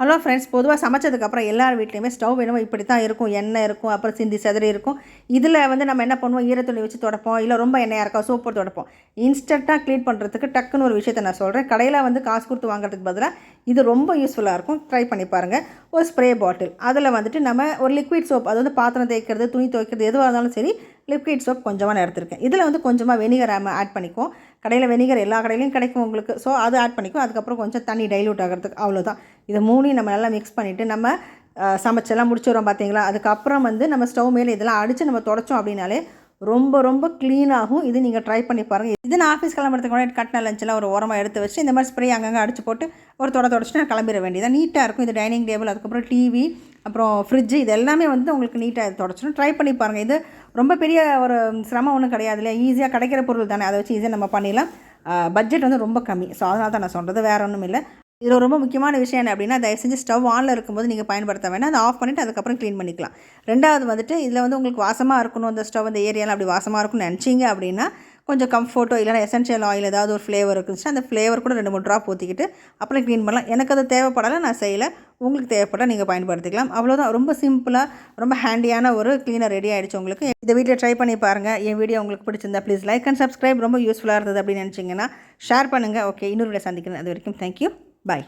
Hello friends பொதுவாக சமைச்சதுக்கப்புறம் எல்லார் வீட்லேயுமே ஸ்டவ் வேணும்? இப்படி தான் இருக்கும் எண்ணெய் இருக்கும் அப்புறம் சிந்தி செதறி இருக்கும். இதில் வந்து நம்ம என்ன பண்ணுவோம்? ஈரத்துணி வச்சு தொடப்போம் இல்லை ரொம்ப எண்ணெயாக இருக்கா சூப்பர் தொடப்போம். இன்ஸ்டண்ட்டாக க்ளீன் பண்ணுறதுக்கு டக்குன்னு ஒரு விஷயத்தை நான் சொல்கிறேன் கடையில் வந்து காசு கொடுத்து வாங்குறதுக்கு பதிலாக இது ரொம்ப யூஸ்ஃபுல்லாக இருக்கும். ட்ரை பண்ணி பாருங்கள் ஒரு ஸ்ப்ரே பாட்டில் அதில் வந்துட்டு நம்ம ஒரு லிக்விட் சோப் அது வந்து பாத்திரம் தேய்க்கிறது துணி துவைக்கிறது எதுவாக இருந்தாலும் சரி லிக்விட் சோப் கொஞ்சமாக நான் எடுத்திருக்கேன். இதில் வந்து கொஞ்சமாக வெனிகர் ஆட் பண்ணிக்கும் கடையில் வெனிகர் எல்லா கடையிலையும் கிடைக்கும் உங்களுக்கு. ஸோ அது ஆட் பண்ணிக்கும் அதுக்கப்புறம் கொஞ்சம் தண்ணி டைல்யூட் ஆகிறதுக்கு அவ்வளோதான் இது மூணையும் நம்ம நல்லா மிக்ஸ் பண்ணிவிட்டு நம்ம சமைச்செல்லாம் முடிச்சிடுறோம் பார்த்தீங்களா அதுக்கப்புறம் வந்து நம்ம ஸ்டவ் மேலே இதெல்லாம் அடித்து நம்ம தொடச்சோம் அப்படின்னாலே ரொம்ப ரொம்ப க்ளீனாகும் இது நீங்கள் ட்ரை பண்ணி பாருங்கள் இது நான் ஆஃபீஸ் கிளம்புறதுக்கு முன்னாடி கட்டின லஞ்செல்லாம் ஒரு ஓரமாக எடுத்து வச்சு இந்த மாதிரி ஸ்ப்ரே அங்கங்கே அடிச்சு போட்டு ஒரு தொட தொடச்சிட்டு நான் கிளம்பிட வேண்டியதான் நீட்டாக இருக்கும். இது டைனிங் டேபிள் அதுக்கப்புறம் டிவி அப்புறம் ஃப்ரிட்ஜு இது எல்லாமே வந்து உங்களுக்கு நீட்டாக தொடச்சிடும் ட்ரை பண்ணி பாருங்கள் இது ரொம்ப பெரிய ஒரு சிரமம் ஒன்றும் கிடையாது இல்லையா? ஈஸியாக கிடைக்கிற பொருள் தானே. அதை வச்சு ஈஸியாக நம்ம பண்ணிடலாம். பட்ஜெட் வந்து ரொம்ப கம்மி. ஸோ அதனால தான் நான் சொல்கிறது வேறு ஒன்றும் இல்லை. இதில் ரொம்ப முக்கியமான விஷயம் என்ன அப்படின்னா தயவு செஞ்சு ஸ்டவ் ஆனில் இருக்கும்போது நீங்கள் பயன்படுத்த வேணாம். அதை ஆஃப் பண்ணிவிட்டு அதுக்கப்புறம் க்ளீன் பண்ணிக்கலாம். ரெண்டாவது வந்துட்டு இதில் வந்து உங்களுக்கு வாசமாக இருக்கணும். அந்த ஸ்டவ் அந்த ஏரியாவில் அப்படி வாசமாக இருக்கும்னு நினச்சிங்க அப்படின்னா கொஞ்சம் கம்ஃபர்ட்டோ இல்லைனா எசென்ஷியல் ஆயில் ஏதாவது ஒரு ஃப்ளேவர் இருந்துச்சுன்னா அந்த ஃப்ளேவர் கூட ரெண்டு மூணு ட்ராப் ஊற்றிக்கிட்டு அப்புறம் க்ளீன் பண்ணலாம். எனக்கு அது தேவைப்படலை நான் செய்யலை. உங்களுக்கு தேவைப்பட்டால் நீங்கள் பயன்படுத்திக்கலாம். அவ்வளோதான் ரொம்ப சிம்பிளாக ரொம்ப ஹேண்டியான ஒரு க்ளீனர் ரெடி ஆகிடுச்சு உங்களுக்கு. இந்த வீட்டில் ட்ரை பண்ணி பாருங்கள் என் வீடியோ உங்களுக்கு பிடிச்சிருந்தா ப்ளீஸ் லைக் அண்ட் சப்ஸ்கிரைப் ரொம்ப யூஸ்ஃபுல்லாக இருந்தது அப்படின்னு நினச்சிங்கன்னா ஷேர் பண்ணுங்கள் ஓகே இன்னொரு வீடியோ சந்திக்கிறேன். அது வரைக்கும் தேங்க்யூ பாய்